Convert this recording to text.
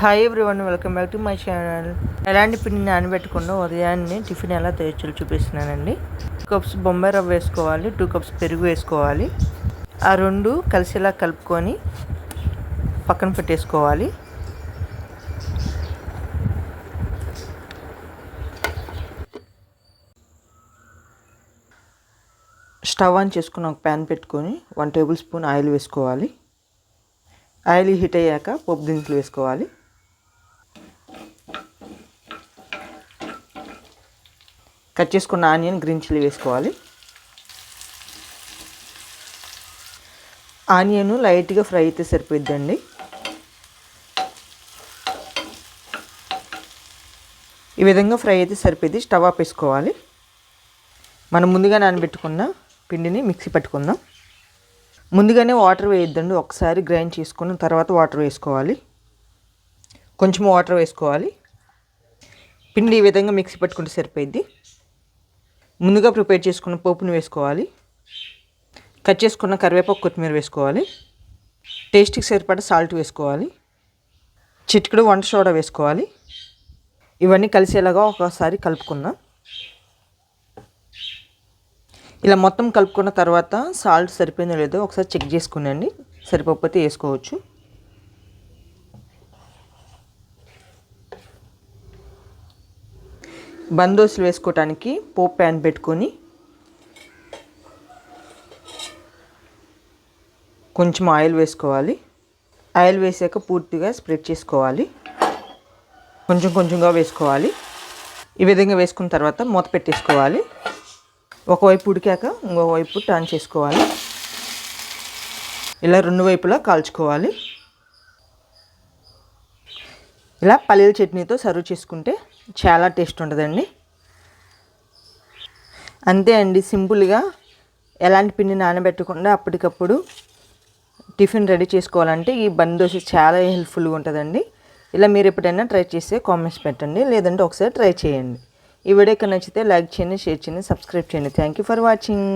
Hi everyone welcome back to my channel ఎలాంటి పిండి నానబెట్టకుండా ఉదయాన్నే టిఫిన్ ఎలా తయారు చూపిస్తున్నానండి. టూ కప్స్ బొంబాయి రవ్వ వేసుకోవాలి టూ కప్స్ పెరుగు వేసుకోవాలి. ఆ రెండు కలిసేలా కలుపుకొని పక్కన పెట్టేసుకోవాలి. స్టవ్ ఆన్ చేసుకుని ఒక ప్యాన్ పెట్టుకొని వన్ టేబుల్ స్పూన్ ఆయిల్ వేసుకోవాలి. ఆయిల్ హీట్ అయ్యాక పప్పు దినుసులు వేసుకోవాలి. కట్ చేసుకున్న ఆనియన్ గ్రీన్ చిల్లీ వేసుకోవాలి. ఆనియన్ లైట్గా ఫ్రై అయితే సరిపోయిద్దండి. ఈ విధంగా ఫ్రై అయితే సరిపోయింది. స్టవ్ ఆఫ్ వేసుకోవాలి. మనం ముందుగా నానబెట్టుకున్న పిండిని మిక్సీ పట్టుకుందాం. ముందుగానే వాటర్ వేయొద్దండి. ఒకసారి గ్రైండ్ చేసుకున్న తర్వాత వాటర్ వేసుకోవాలి. కొంచెం వాటర్ వేసుకోవాలి. పిండి ఈ విధంగా మిక్సీ పట్టుకుంటే సరిపోయింది ముందుగా ప్రిపేర్ చేసుకున్న పోపుని వేసుకోవాలి. కట్ చేసుకున్న కరివేపాకు కొత్తిమీర వేసుకోవాలి. టేస్ట్కి సరిపడా సాల్ట్ వేసుకోవాలి. చిటికెడు వంట సోడా వేసుకోవాలి. ఇవన్నీ కలిసేలాగా ఒకసారి కలుపుకుందాం. ఇలా మొత్తం కలుపుకున్న తర్వాత సాల్ట్ సరిపోయిందో లేదో ఒకసారి చెక్ చేసుకునండి. సరిపోకపోతే వేసుకోవచ్చు. బందోసులు వేసుకోవటానికి పోపు ప్యాన్ పెట్టుకొని కొంచెం ఆయిల్ వేసుకోవాలి. ఆయిల్ వేసాక పూర్తిగా స్ప్రెడ్ చేసుకోవాలి. కొంచెం కొంచెంగా వేసుకోవాలి. ఈ విధంగా వేసుకున్న తర్వాత మూత పెట్టేసుకోవాలి. ఒకవైపు ఉడికాక ఇంకోవైపు టర్న్ చేసుకోవాలి. ఇలా రెండు వైపులా కాల్చుకోవాలి. ఇలా పల్లీల చట్నీతో సర్వ్ చేసుకుంటే చాలా టేస్ట్ ఉంటుందండి. అంతే అండి సింపుల్గా ఎలాంటి పిండి నానబెట్టకుండా అప్పటికప్పుడు టిఫిన్ రెడీ చేసుకోవాలంటే ఈ బంద్ దోశ చాలా హెల్ప్ఫుల్గా ఉంటుందండి. ఇలా మీరు ఎప్పుడైనా ట్రై చేస్తే కామెంట్స్ పెట్టండి లేదంటే ఒకసారి ట్రై చేయండి. ఈ వీడియోకి నచ్చితే లైక్ చేయండి షేర్ చేయండి సబ్స్క్రైబ్ చేయండి. Thank you for watching.